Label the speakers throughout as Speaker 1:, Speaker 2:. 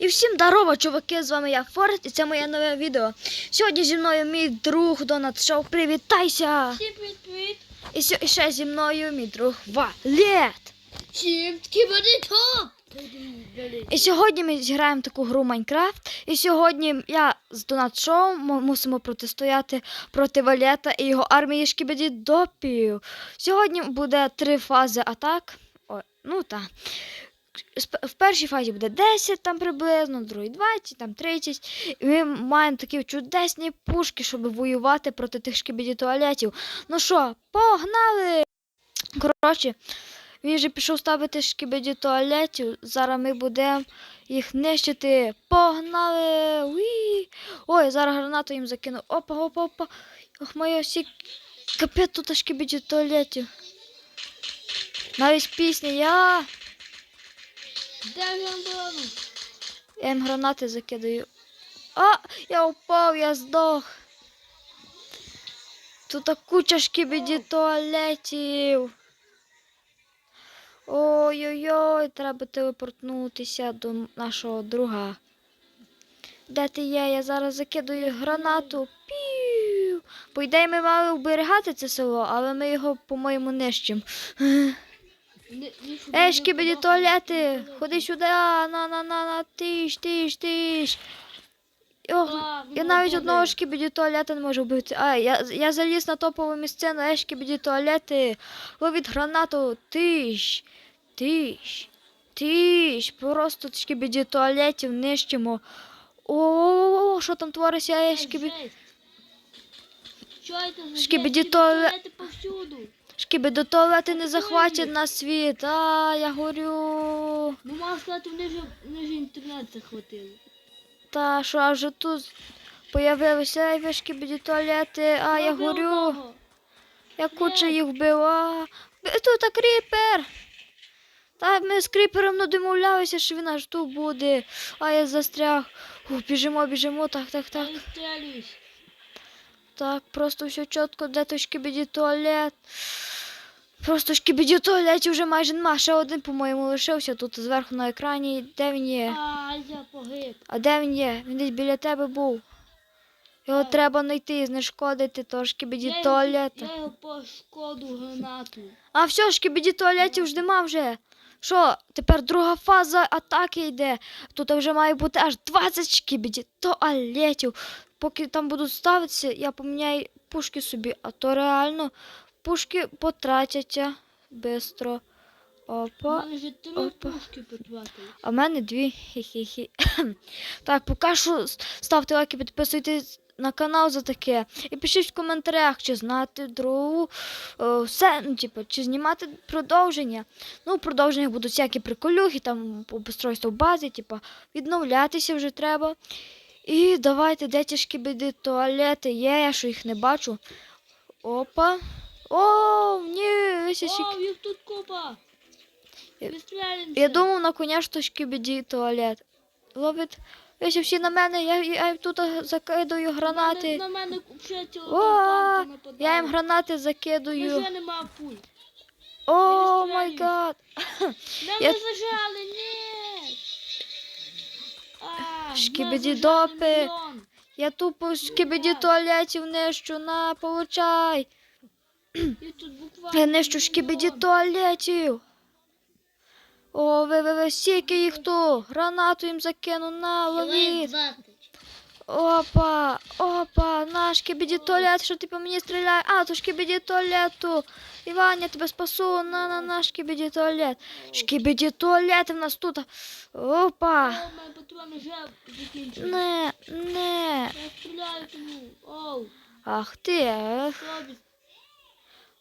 Speaker 1: І всім здорово, чуваки! З вами я Форест і це моє нове відео. Сьогодні зі мною мій друг Донат Шоу. Привітайся!
Speaker 2: Всім привіт!
Speaker 1: І, ще зі мною мій друг Валет.
Speaker 2: Всім кіберді топ!
Speaker 1: І сьогодні ми зіграємо таку гру Майнкрафт. І сьогодні я з Донат Шоу мусимо протистояти проти Валета і його армії шкібеді допів. Сьогодні буде три фази атак. Ой, ну так. В першій фазі буде 10 там приблизно, в другій 20, там 30. І ми маємо такі чудесні пушки, щоб воювати проти тих шкібеді туалетів. Ну що, погнали! Коротше, він же пішов ставити шкібеді туалетів. Зараз ми будемо їх нищити. Погнали! Уі! Ой, зараз гранату їм закину. Опа, опа, опа. Ох, моя всі. Капець тут шкібеді туалетів. Навіть пісня я.
Speaker 2: Де гандону?
Speaker 1: Я їм гранати закидаю. А, я упав, я здох. Тут куча шкібеді туалетів. Ой-ой-ой, треба телепортнутися до нашого друга. Де ти є? Я зараз закидаю гранату. Пів. По ідеї ми мали вберігати це село, але ми його, по-моєму, нищимо. Ей, шкібеді туалети, ходи сюди, на, на, на, на, тиш, тиш, тиш. Ох,
Speaker 2: А,
Speaker 1: я навіть одного шкібеді туалета не можу вбити. А, я, я заліз на топову місцину, ей, шкібеді туалети, ловіть гранату, тиш, тиш, тиш. Просто шкібеді туалетів нищимо. О, що там твориться, ей, шкібеді.
Speaker 2: Чуєте,
Speaker 1: Шкібеді
Speaker 2: туалет...
Speaker 1: туалет.
Speaker 2: повсюду.
Speaker 1: Шкібеді туалети не захватять на світ. А, я горю.
Speaker 2: Ну, можна сказати, вони ж, вони ж інтернет захватили.
Speaker 1: Та що аж тут появилися ей, ви шкібеді туалети, а я горю. Я куча їх вбила. Тут та кріпер. Та ми з кріпером не домовлялися, що він аж тут буде. А я застряг. Ух, біжимо, біжимо, так, так, так. Так, просто все чітко, де той шкібіді туалет. Просто шкібіді туалетів вже майже нема. Ще один, по-моєму, лишився тут зверху на екрані. Де він є?
Speaker 2: А, я погиб.
Speaker 1: А де він є? Він десь біля тебе був. Його
Speaker 2: Так.
Speaker 1: треба знайти і знешкодити, то шкібіді
Speaker 2: Я його-
Speaker 1: туалета.
Speaker 2: Я його пошкоду гранату.
Speaker 1: А все, шкібіді туалетів ж нема вже. Що, тепер друга фаза атаки йде. Тут вже має бути аж 20 шкібіді туалетів. Поки там будуть ставитися, я поміняю пушки собі, а то реально пушки потратяться.
Speaker 2: У
Speaker 1: Опа.
Speaker 2: три
Speaker 1: опа. А в мене дві. Хі-хі-хі. так, поки що ставте лайки, підписуйтесь на канал за таке. І пишіть в коментарях, чи знати другу. е, все, ну, типу, чи знімати продовження. Ну, в продовженнях будуть всякі приколюхи, там обустройство бази, типу, відновлятися вже треба. І давайте, де ті шкібіди туалети є, я що їх не бачу. Опа. О, ні, ось
Speaker 2: О, їх тут купа.
Speaker 1: Я-. Я думав на коня, що шкібіді туалет. Ловить. Ось всі на мене, я, я тут закидаю гранати.
Speaker 2: На мене взагалі ціла
Speaker 1: О, я їм гранати
Speaker 2: Я
Speaker 1: закидаю.
Speaker 2: вже нема пуль.
Speaker 1: О май гад.
Speaker 2: Нам
Speaker 1: Я-
Speaker 2: не зажали, ні. Зажали
Speaker 1: допи. Я тупо шкібіді туалетів нищу, на, получай.
Speaker 2: І тут буквально
Speaker 1: шкібіді туалетів. О, ви, ви, ви, стільки їх тут. Гранату їм закину, на, ловіть. Опа, опа, наш кібіді туалет, що ти по мені стріляє? А, то шкібіді туалету. Іван, я тебе спасу, на, на, на, шкібіді туалет. Шкібіді туалети в нас тут. Опа. Не, не.
Speaker 2: Я стріляю тому. Оу,
Speaker 1: Ах ти, ех.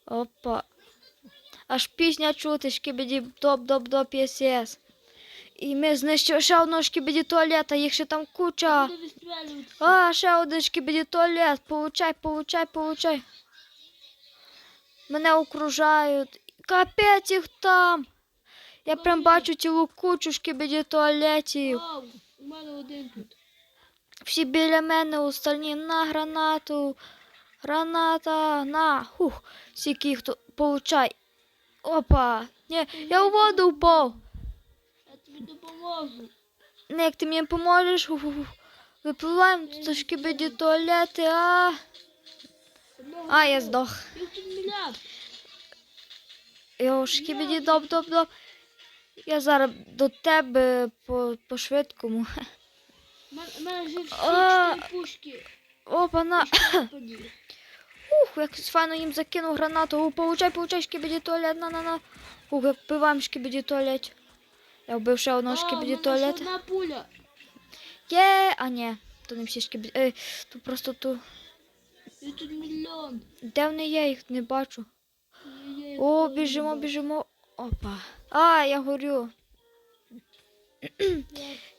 Speaker 1: Опа. Аж пісня чути, шкібіді доп доп доп єс І ми знищили ще одного шкібіді туалета, їх ще там куча. А, ще один шкібіді туалет. Получай, получай, получай. Мене окружають. Капець їх там. Я прям бачу цілу кучу шкібіді туалетів.
Speaker 2: У мене один тут.
Speaker 1: Всі біля мене остальні на гранату. Граната, на. Хух. Скільки їх тут. Получай. Опа. Ні, я у воду впав.
Speaker 2: Я тобі допоможу.
Speaker 1: Не, як ти мені поможеш. Ху-ху-ху. Випливаємо, тут шкібеді туалети, а. А, я здох. Йо, шкібеді доп доп доп. Я зараз до тебе по, по швидкому.
Speaker 2: У мене- вже всі пушки.
Speaker 1: Опа, на. Ух, як файно їм закинув гранату. У, получай, получай, шкібеді туалет, на на на. Ух, як пиваємо шкібеді туалет. Я вбив ще одного шкібеді туалет.
Speaker 2: одна пуля.
Speaker 1: Є, а ні, то не всі шкібеді. Ей, то просто ту.
Speaker 2: І тут мільйон.
Speaker 1: Де вони є, їх не бачу.
Speaker 2: Їх
Speaker 1: О, біжимо, біжимо. Опа. А, я горю.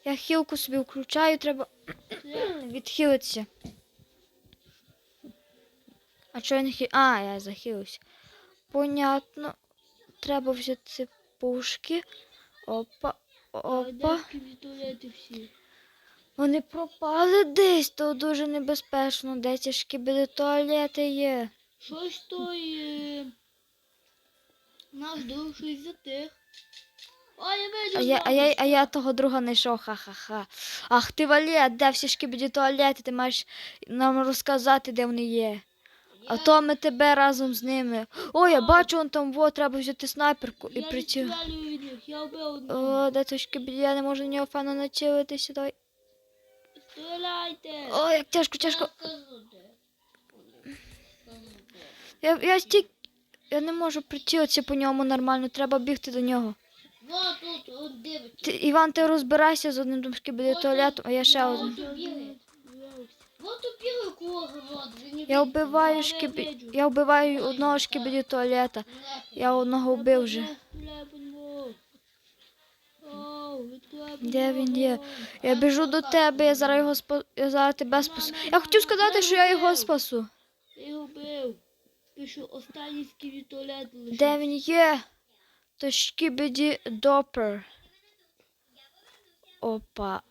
Speaker 1: Я хілку собі включаю, треба відхилитися. А чого я не хі... А, я захилився. Понятно. Треба взяти пушки. Опа. Опа. Вони пропали десь, то дуже небезпечно. Де ці шкібіди туалети є.
Speaker 2: Щось той е, наш друг щось затих. А я.
Speaker 1: А я, а, я, а я того друга не йшов, ха-ха-ха. Ах ти валет, де всі шкібіді туалети, ти маєш нам розказати, де вони є. А то ми тебе разом з ними. О, я бачу, он там во, треба взяти снайперку і
Speaker 2: одного.
Speaker 1: О, де шкібіді, я не можу на нього файно націлитися. Давай.
Speaker 2: Стріляйте.
Speaker 1: О, як тяжко, тяжко. Я, я стік. Я не можу прицілитися по ньому нормально, треба бігти до нього. Ти, Іван, ти розбирайся з одним там шкібіді туалетом, а я ще один. Я вбиваю
Speaker 2: Я
Speaker 1: шкібі... Я вбиваю одного шкібіді туалета. Я одного вбив вже. Де він є? Я біжу до тебе, я зараз його спа... я зараз тебе спасу. Я хотів сказати, що я його спасу.
Speaker 2: Я його вбив. Пишу останній сківі туалет лише.
Speaker 1: Де він є? То шкібіді допер. Опа.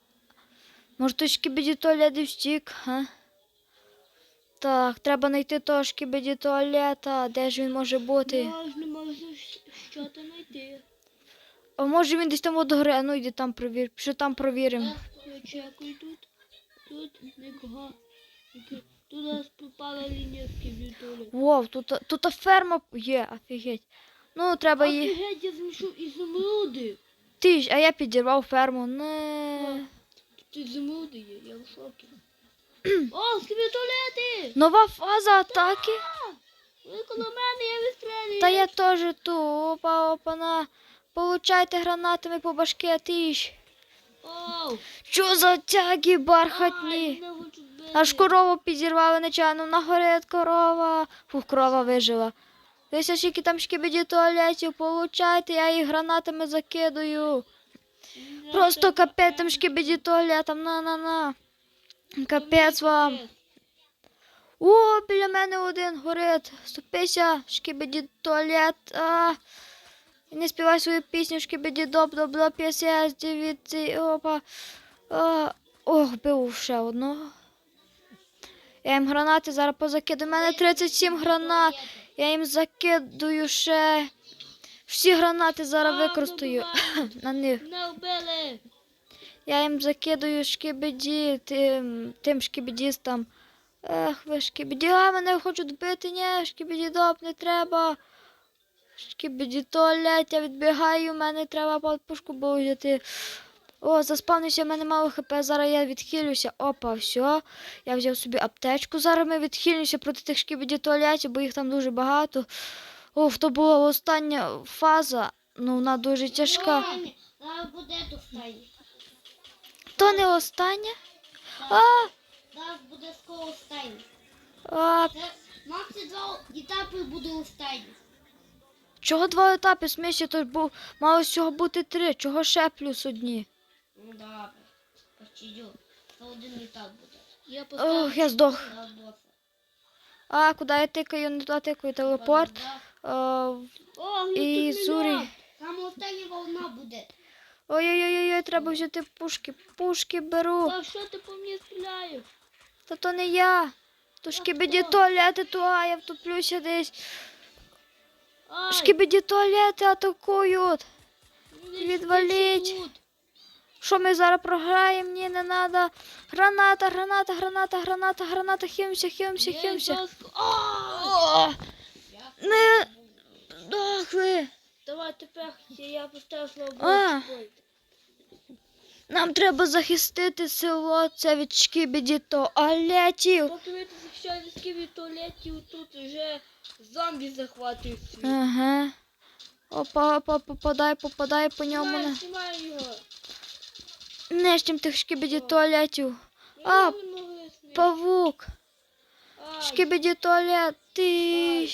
Speaker 1: Може той шкібіді туалет і втік, га? Так, треба знайти того шкібіді туалета. Де ж він може бути?
Speaker 2: Можу щ- що там знайти.
Speaker 1: А може він десь там от гори, а ну йди там провір. Що там провіримо.
Speaker 2: Я чекаю тут. Тут нікого. Тут у нас попала лінія сківі туалет.
Speaker 1: Вов, тут, тут ферма є, офігеть. Ну, треба її.
Speaker 2: Офігеть, я знайшов ізумруди.
Speaker 1: Ти ж, а я підірвав ферму. Не.
Speaker 2: Тут ізумруди є, я в шокі. О, сківі туалети!
Speaker 1: Нова фаза атаки.
Speaker 2: Ви коло мене, я.
Speaker 1: Та я теж ту. Опа, опа, на. Получайте гранатами по башки, а ти ж. Що за тяги бархатні? Аж корову підірвали нечайно. Нагорет корова. Фух, корова вижила. Дивіться, скільки там шкібіді туалетів, получайте, я їх гранатами закидаю. Просто капець там шкібіді туалетом, на-на-на. Капець вам. О, біля мене один горить. Ступися, шкібіді туалет. А. І не співай свою пісню, шкібіді доп доп доп п'ясес, дивіться, опа. А. Ох, бив ще одного. Я їм гранати зараз позакидаю. У мене 37 гранат. Я їм закидую ще. Всі гранати зараз використаю на них.
Speaker 2: Вбили.
Speaker 1: Я їм закидаю шкібіді, тим, тим шкібідістам. Ех, ви шкібіді, а мене хочуть вбити, ні, шкібіді доп, не треба. Шкібіді туалет, я відбігаю, мене треба подпушку було взяти. О, заспавнився, в мене мало хп, зараз я відхилюся. Опа, все. Я взяв собі аптечку. Зараз ми відхилюся проти тих шкібіді туалетів, бо їх там дуже багато. Оф, то була остання фаза. Ну, вона дуже тяжка. То не остання. А,
Speaker 3: Зараз буде скоро останній.
Speaker 1: а,
Speaker 3: Максі два етапи буде останній.
Speaker 1: чого два етапи в? То ж був, мало всього бути три. Чого ще плюс одні?
Speaker 3: Ну добре. Почидю. Це один етап буде.
Speaker 2: Я поставив.
Speaker 1: Ох, я здох. А, куди я тикаю, не туди тикаю, телепорт.
Speaker 2: О, ну
Speaker 1: і Зурі.
Speaker 3: Саме остання волна буде.
Speaker 1: Ой-ой-ой, треба взяти пушки. Пушки беру.
Speaker 2: А що ти по мені стріляєш?
Speaker 1: Та то не я. То шкібіді
Speaker 3: хто?
Speaker 1: туалети, то а, я втоплюся десь.
Speaker 2: Ай,
Speaker 1: Шкібіді туалети атакують.
Speaker 2: ну,
Speaker 1: відваліть. Що ми зараз програємо? Ні, не треба. Граната, граната, граната, граната, граната, химся, химся, химся.
Speaker 2: Зараз- А!
Speaker 1: О, не дохли.
Speaker 2: Давай тепер я поставив
Speaker 1: А.
Speaker 2: слабо.
Speaker 1: Нам треба захистити село це від шкібіді туалетів.
Speaker 2: Поки ви тут захищаєте скибі туалетів, тут вже зомбі захватують.
Speaker 1: Ага. Опа, опа, попадай, попадай по ньому. На-
Speaker 2: знімаю його.
Speaker 1: Нижчим тих шкібіді туалетів.
Speaker 2: Ну,
Speaker 1: А,
Speaker 2: могли знімати.
Speaker 1: Павук. Шкібіді туалет. Ти.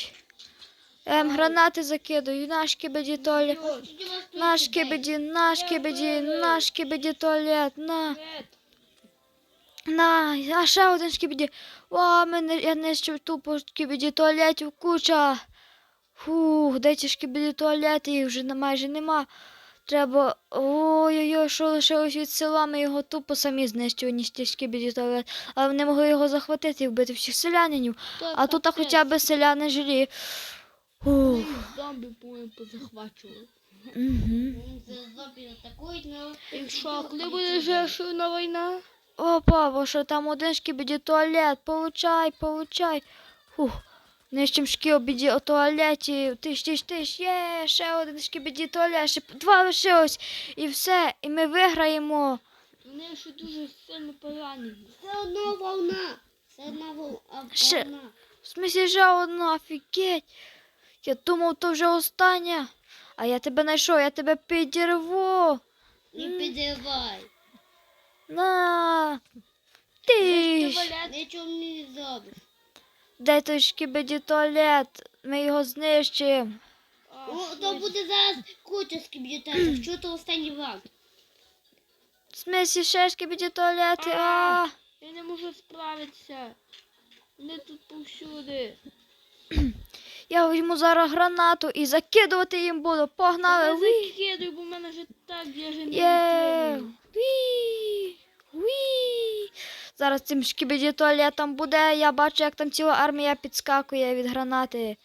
Speaker 1: Ем, гранати закидаю. На шкібіді туалет.
Speaker 2: ой,
Speaker 1: На шкібіді, на шкібіді, на шкібіді туалет. На. На, а ще один шкібіді. О, мене, я нищив тупо шкібіді туалетів куча. Фух, де ці шкібіді туалети, їх вже майже нема. Треба. Ой-ой-ой, що лишилось від села, ми його тупо самі знищили, ніж ті шкібіді туалет. Але вони могли його захватити і вбити всіх селянинів. А тут хоча б селяни жилі. Ух.
Speaker 2: Зомбі, по-моєму, позахвачували.
Speaker 1: Угу.
Speaker 3: Зомбі атакують, но...
Speaker 2: І що, коли буде завершена війна?
Speaker 1: Опа, бо що там один шкібіді туалет. Получай, получай. Фух. Нижчим шкібіді у туалеті. Тиш, тиш, тиш. Є, ще один шкібіді туалет. Ще два лишилось. І все. І ми виграємо.
Speaker 2: Вони ще дуже сильно поранені.
Speaker 3: Це одна волна. Це одна вол- а,
Speaker 1: Ще.
Speaker 3: волна.
Speaker 1: В смысле ще одна, офігеть. Я думав, то вже остання. А я тебе знайшов, я тебе підірву.
Speaker 3: Не підривай.
Speaker 1: На. Ти. ж.
Speaker 3: Нічого не зробиш.
Speaker 1: Де той шкібіді туалет? Ми його знищимо.
Speaker 3: О, то буде зараз куча скіб'єтетів. Що то останній враг?
Speaker 1: В смысле ще туалети? А.
Speaker 2: Я не можу справитися. Вони тут повсюди.
Speaker 1: Я візьму зараз гранату і закидувати їм буду. Погнали.
Speaker 2: Я закидую, бо в мене вже так не
Speaker 1: Є. Уі. Зараз цим шкібіді туалетом буде. Я бачу, як там ціла армія підскакує від гранати.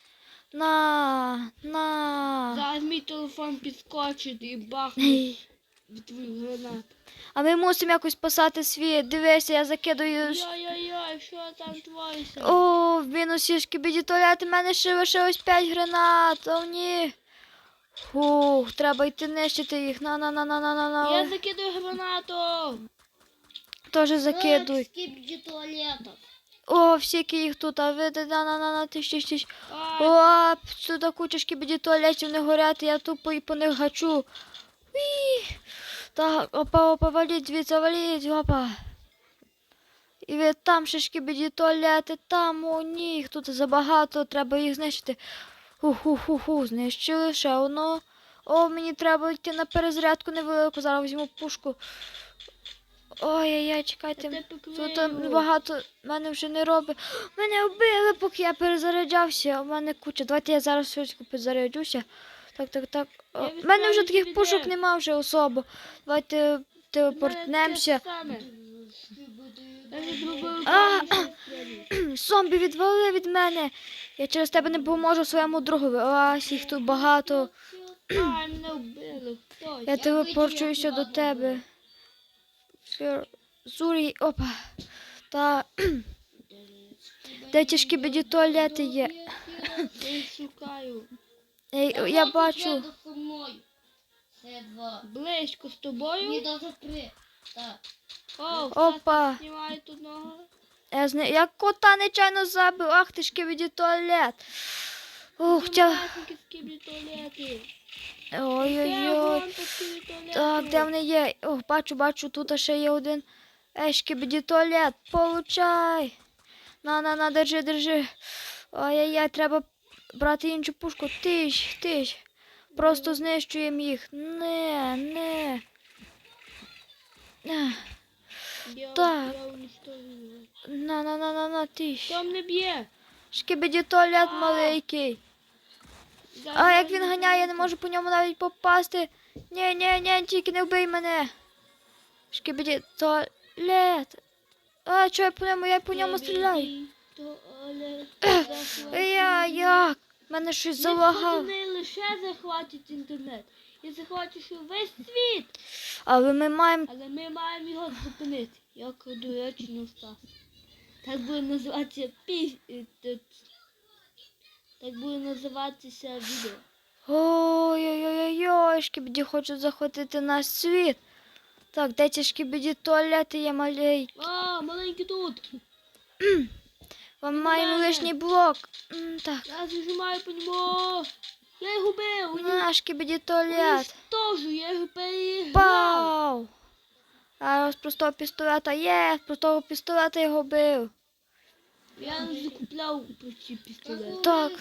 Speaker 1: На, на.
Speaker 2: Зараз мій телефон підскочить і бахне. Від твоїх гранат.
Speaker 1: А ми мусимо якось спасати світ. Дивися, я закидаю. ш-
Speaker 2: Йой-йой-йой, що там твориться?
Speaker 1: О, в мінусі шкібіді туалет. У мене ще лишилось 5 гранат. О, ні. Фух, треба йти нищити їх. На, на, на, на, на, на,
Speaker 2: Я
Speaker 1: на.
Speaker 2: закидую гранату.
Speaker 1: Теж закидуй.
Speaker 3: Скіб'є туалетів.
Speaker 1: О, всякі їх тут, а ви на на на на тиш тиш тиш.
Speaker 2: Ай,
Speaker 1: О, тут куча шкібіді туалетів не горять, я тупо і по них гачу. Уі. Так, опа, опа, валіть звідси, валіть, опа. І ви там ще шкібіді туалети, там, ні, їх тут забагато, треба їх знищити. Ху-ху-ху-ху, знищили ще одного. О, мені треба йти на перезарядку невелику, зараз візьму пушку. Ой-яй-яй, чекайте. Тут там багато мене вже не робить. Мене вбили, поки я перезаряджався. У мене куча. Давайте я зараз швидко підзаряджуся. Так, так, так. У мене вже таких пушок нема вже особо. Давайте телепортнемося. А. Зомбі відвали від мене. Я через тебе не допоможу своєму другові. Ось їх тут багато. Я телепорчуюся до тебе. Фір- Зурі, опа. Та де ті шкібіді туалети є?
Speaker 2: Я шукаю.
Speaker 1: Ей, я бачу.
Speaker 3: Це два.
Speaker 2: Близько з тобою.
Speaker 3: даже три. Так.
Speaker 2: О,
Speaker 1: Опа.
Speaker 2: знімаю тут ногу.
Speaker 1: Я, зна... я кота нечайно забив. Ах ти шкібіді туалет. Ух, тя... Ой-ой-ой. Так, де вони є? О, бачу, бачу, тут ще є один. Ей, шкібіді туалет, получай. На, на, на, держи, держи. Ой-ой-ой, треба брати іншу пушку. Тиш, тиш. Просто знищуємо їх. Не, не.
Speaker 2: Я,
Speaker 1: Так.
Speaker 2: я.
Speaker 1: На, на, на, на, на, тиш.
Speaker 2: Там не б'є.
Speaker 1: Шкібіді туалет маленький. А як він ганяє, я не можу по ньому навіть попасти. Ні, ні, ні, тільки не вбий мене. Шкібіді туалет. А, що я по ньому? Я по ньому стріляю.
Speaker 2: Туалет.
Speaker 1: Я як? Мене щось залагало.
Speaker 2: Не лише захватить інтернет. і захвачуючи весь світ.
Speaker 1: Але ми маємо.
Speaker 2: Але ми маємо його зупинити. Як до речі, не. Так буде називатися піс... е, Так буде називатися відео.
Speaker 1: Ой-ой-ой, шкібіді хочуть захватити наш світ. Так, де ці шкібіді туалети є малей.
Speaker 2: А, маленький тут.
Speaker 1: Вам маємо лишній блок. М, Так,
Speaker 2: Я зажимаю по ньому. Я його бив.
Speaker 1: на шкібіді туалет.
Speaker 2: Теж, я його переіграв.
Speaker 1: Пау! А з простого пістолета є, з простого пістолета його бив.
Speaker 2: Я не закупляв ці пістолети.
Speaker 1: Так.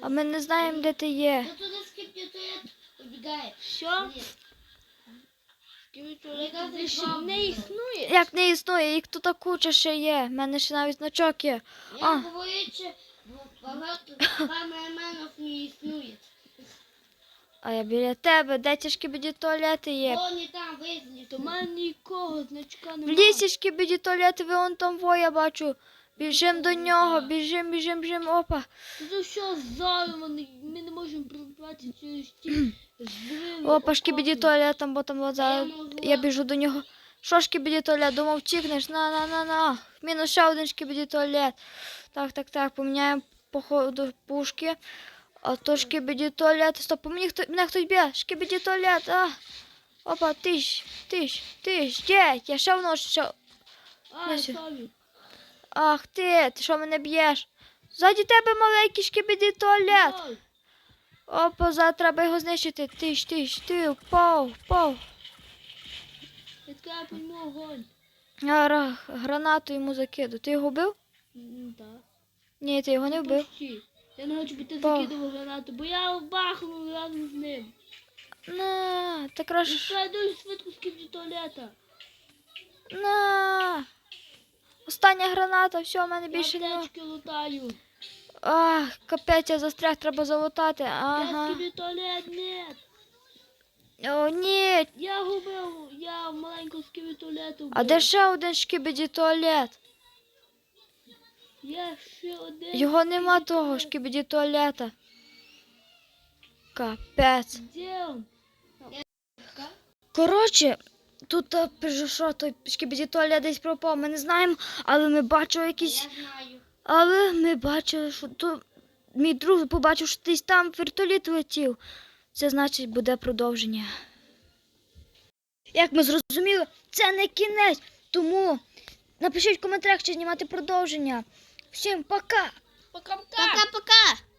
Speaker 1: А ми не знаємо, де ти є.
Speaker 3: Та туди скипні туалет убігає.
Speaker 2: Більше не існує.
Speaker 1: Як не існує, їх тут куча ще є. У мене ще навіть значок є.
Speaker 3: Я
Speaker 1: А.
Speaker 3: говорю, що багато камерменів не існує.
Speaker 1: А я біля тебе, де ці шкібіді туалети є?
Speaker 3: Вони там визнали.
Speaker 2: То в мене нікого значка
Speaker 1: В
Speaker 2: немає.
Speaker 1: лісі шкібіді туалети, ви он там во, я бачу. Біжим до нього, біжим, біжим, біжим, опа.
Speaker 2: За що зараз вони- ми не можемо прибрати через ті зриви.
Speaker 1: Опа, шкібіді туалет, там, бо там зараз. Я біжу до нього. Що шкібіді туалет? Думав, втікнеш. На, на, на, на. Мінус ще один шкібіді туалет. Так, так, так, поміняємо походу пушки. А то шкібіді туалет. Стоп, мені хто, мене хтось б'є. Шкібіді туалет. А. Опа, тиш, тиш, тиш. Є, я ще воно ще.
Speaker 2: А, сорі.
Speaker 1: Ах ти, ти що мене б'єш? Ззаді тебе маленький шкібіді туалет. Опа, зараз треба його знищити. Тиш, тиш, ти, впав, впав.
Speaker 2: Відкривай по ньому огонь.
Speaker 1: Я гранату йому закину. Ти його вбив?
Speaker 2: Так.
Speaker 1: Ні, ти його не вбив.
Speaker 2: Почти. Я не хочу бути
Speaker 1: Ба.
Speaker 2: закидував гранату, бо я бахнув разом з ним.
Speaker 1: На, ти краще.
Speaker 2: я дуже швидко скипну туалета.
Speaker 1: На. Остання граната, все, в мене
Speaker 2: Я
Speaker 1: більше не.
Speaker 2: аптечки лутаю.
Speaker 1: Ах, капець, я застряг, треба залутати.
Speaker 2: Я
Speaker 1: Ага.
Speaker 2: скипну туалет, нет.
Speaker 1: О, ні.
Speaker 2: Я губив, я маленьку скипну туалету.
Speaker 1: А де ще один шкібіді туалет?
Speaker 2: Я ще один.
Speaker 1: Його нема того шкібіді туалета. Капець.
Speaker 2: Де він?
Speaker 1: Коротше, тут е, що той шкібіді туалет десь пропав. Ми не знаємо, але ми бачили якісь.
Speaker 3: Я знаю.
Speaker 1: Але ми бачили, що то мій друг побачив, що десь там вертоліт летів. Це значить буде продовження. Як ми зрозуміли, це не кінець. Тому напишіть в коментарях, чи знімати продовження. Всім пока!
Speaker 2: Пока-пока.
Speaker 3: Пока-пока.